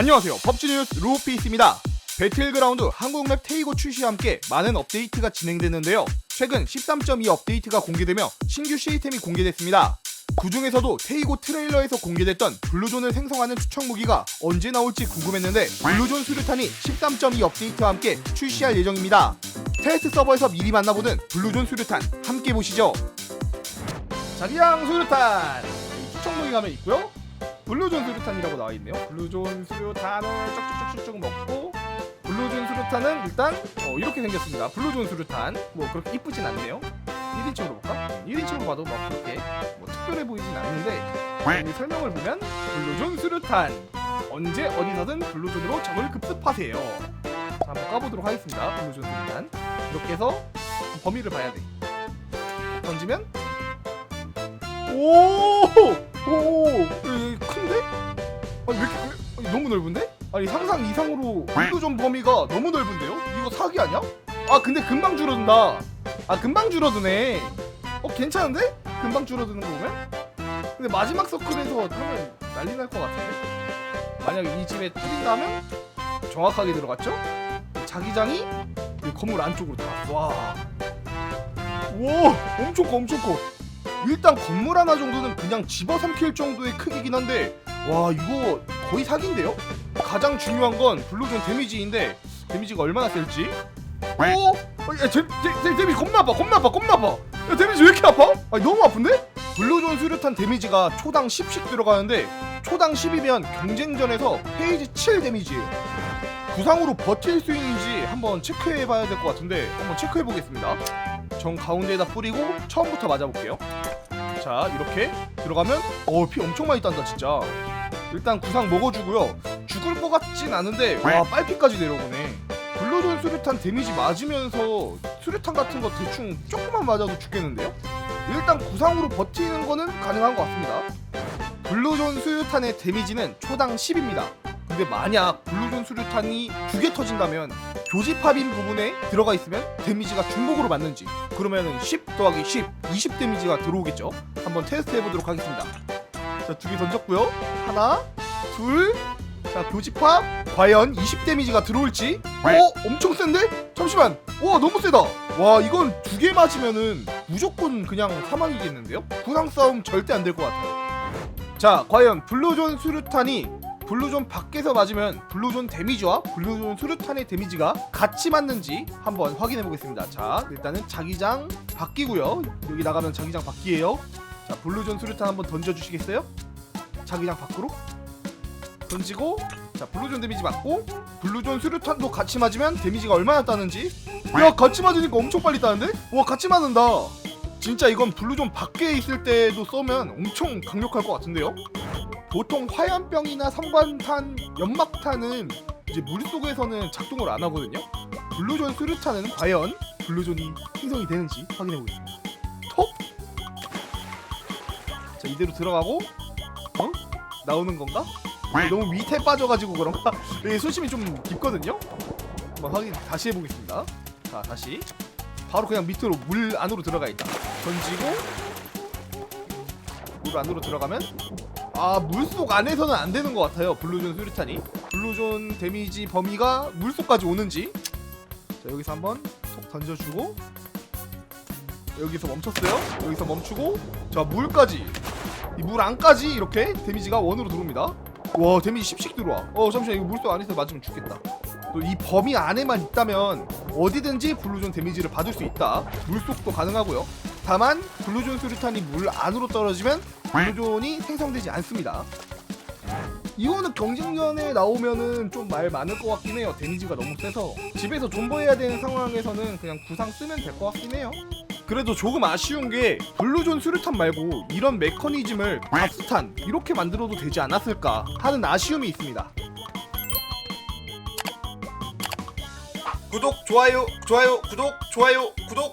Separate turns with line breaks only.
안녕하세요. 펍지뉴스 루피스입니다. 배틀그라운드 한국맵 테이고 출시와 함께 많은 업데이트가 진행됐는데요. 최근 13.2 업데이트가 공개되며 신규 시스템이 공개됐습니다. 그 중에서도 테이고 트레일러에서 공개됐던 블루존을 생성하는 추천 무기가 언제 나올지 궁금했는데 블루존 수류탄이 13.2 업데이트와 함께 출시할 예정입니다. 테스트 서버에서 미리 만나보는 블루존 수류탄 함께 보시죠. 자기장 수류탄 추천 무기 가면 있고요. 블루존 수류탄이라고 나와 있네요. 블루존 수류탄을 쭉쭉쭉쭉 먹고 블루존 수류탄은 일단 어, 이렇게 생겼습니다. 블루존 수류탄 뭐 그렇게 이쁘진 않네요. 1인칭으로 볼까? 1인칭으로 봐도 막 그렇게 뭐 특별해 보이진 않는데 여기 설명을 보면 블루존 수류탄 언제 어디서든 블루존으로 적을 급습하세요. 자 한번 까보도록 하겠습니다. 블루존 수류탄 이렇게 해서 범위를 봐야 돼. 던지면 오! 오! 아니 왜 이렇게 왜- 아니, 너무 넓은데? 아니 상상 이상으로 블루존 범위가 너무 넓은데요? 이거 사기 아니야? 아 근데 금방 줄어든다. 아 금방 줄어드네. 어 괜찮은데? 금방 줄어드는 거 보면? 근데 마지막 서클에서 하면 난리 날 것 같은데? 만약에 이 집에 뚫린다면 정확하게 들어갔죠? 자기장이 이 건물 안쪽으로 들어갔어. 와. 와 엄청 커 엄청 커. 일단 건물 하나 정도는 그냥 집어삼킬 정도의 크기긴 한데 와 이거 거의 사기인데요? 가장 중요한 건 블루존 데미지인데 데미지가 얼마나 셀지? 어? 어, 야, 데, 데, 데, 데미지 겁나 아파 겁나 아파 겁나 아파 야 데미지 왜 이렇게 아파? 아니 너무 아픈데? 블루존 수류탄 데미지가 초당 10씩 들어가는데 초당 10이면 경쟁전에서 페이지 7 데미지예요 구상으로 버틸 수 있는지 한번 체크해 봐야 될 것 같은데 한번 체크해 보겠습니다 정 가운데에다 뿌리고 처음부터 맞아볼게요 자 이렇게 들어가면 어피 엄청 많이 딴다 진짜. 일단 구상 먹어주고요. 죽을 것 같진 않은데 와 빨피까지 내려오네. 블루존 수류탄 데미지 맞으면서 수류탄 같은 거 대충 조금만 맞아도 죽겠는데요? 일단 구상으로 버티는 거는 가능한 것 같습니다. 블루존 수류탄의 데미지는 초당 10입니다 근데 만약 블루존 수류탄이 두 개 터진다면 교집합인 부분에 들어가 있으면 데미지가 중복으로 맞는지 그러면은 10 더하기 10 20 데미지가 들어오겠죠? 한번 테스트 해보도록 하겠습니다. 자 두 개 던졌고요. 하나 둘 자 교집합. 과연 20 데미지가 들어올지? 어 엄청 센데? 잠시만. 와 너무 세다. 와 이건 두 개 맞으면은 무조건 그냥 사망이겠는데요? 구상 싸움 절대 안 될 것 같아요. 자 과연 블루존 수류탄이 블루존 밖에서 맞으면 블루존 데미지와 블루존 수류탄의 데미지가 같이 맞는지 한번 확인해 보겠습니다. 자, 일단은 자기장 바뀌고요. 여기 나가면 자기장 바뀌에요. 자, 블루존 수류탄 한번 던져 주시겠어요? 자기장 밖으로 던지고 자, 블루존 데미지 맞고 블루존 수류탄도 같이 맞으면 데미지가 얼마나 따는지 야, 같이 맞으니까 엄청 빨리 따는데? 와, 같이 맞는다. 진짜 이건 블루존 밖에 있을 때도 쏘면 엄청 강력할 것 같은데요? 보통 화염병이나 성광탄, 연막탄은 이제 물속에서는 작동을 안 하거든요. 블루존 수류탄은 과연 블루존이 생성이 되는지 확인해 보겠습니다. 톡. 자 이대로 들어가고 어? 나오는 건가? 너무 밑에 빠져가지고 그런가? 여기 수심이 좀 깊거든요. 한번 확인 다시 해보겠습니다. 자 다시 바로 그냥 밑으로 물 안으로 들어가 있다. 던지고 물 안으로 들어가면 아 물속 안에서는 안 되는 것 같아요. 블루존 수류탄이. 블루존 데미지 범위가 물속까지 오는지. 자 여기서 한번 속 던져주고. 여기서 멈췄어요. 여기서 멈추고. 자 물까지. 이 물 안까지 이렇게 데미지가 원으로 들어옵니다. 와 데미지 10씩 들어와. 어 잠시만. 이거 물속 안에서 맞으면 죽겠다. 또 이 범위 안에만 있다면 어디든지 블루존 데미지를 받을 수 있다. 물속도 가능하고요 다만 블루존 수류탄이 물 안으로 떨어지면 블루존이 생성되지 않습니다. 이거는 경쟁전에 나오면은 좀 말 많을 것 같긴 해요. 데미지가 너무 세서 집에서 존버해야 되는 상황에서는 그냥 구상 쓰면 될 것 같긴 해요. 그래도 조금 아쉬운 게 블루존 수류탄 말고 이런 메커니즘을 갑스탄 이렇게 만들어도 되지 않았을까 하는 아쉬움이 있습니다.
구독 좋아요 좋아요 구독 좋아요 구독